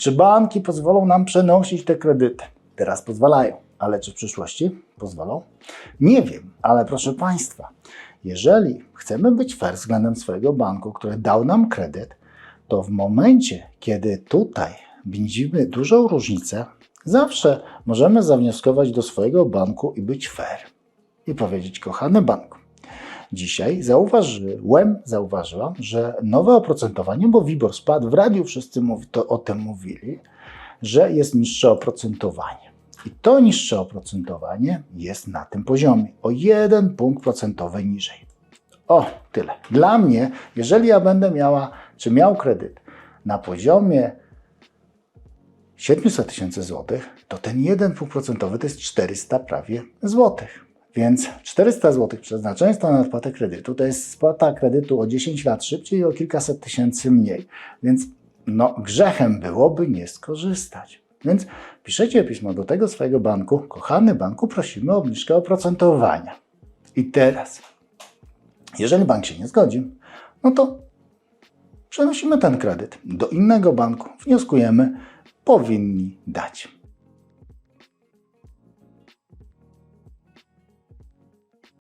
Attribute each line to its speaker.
Speaker 1: Czy banki pozwolą nam przenosić te kredyty? Teraz pozwalają, ale czy w przyszłości pozwolą? Nie wiem, ale proszę Państwa, jeżeli chcemy być fair względem swojego banku, który dał nam kredyt, to w momencie, kiedy tutaj widzimy dużą różnicę, zawsze możemy zawnioskować do swojego banku i być fair. I powiedzieć, kochany banku, dzisiaj zauważyłem, zauważyłam, że nowe oprocentowanie, bo WIBOR spadł, w radiu wszyscy mówi, to o tym mówili, że jest niższe oprocentowanie. I to niższe oprocentowanie jest na tym poziomie, o jeden punkt procentowy niżej. O, tyle. Dla mnie, jeżeli ja będę miała, czy miał kredyt na poziomie 700 tysięcy złotych, to ten jeden punkt procentowy to jest 400 prawie złotych. Więc 400 złotych przeznaczone jest to na odpłatę kredytu. To jest spłata kredytu o 10 lat szybciej i o kilkaset tysięcy mniej. Więc no, grzechem byłoby nie skorzystać. Więc piszecie pismo do tego swojego banku. Kochany banku, prosimy o obniżkę oprocentowania. I teraz, jeżeli bank się nie zgodzi, no to przenosimy ten kredyt do innego banku. Wnioskujemy, powinni dać.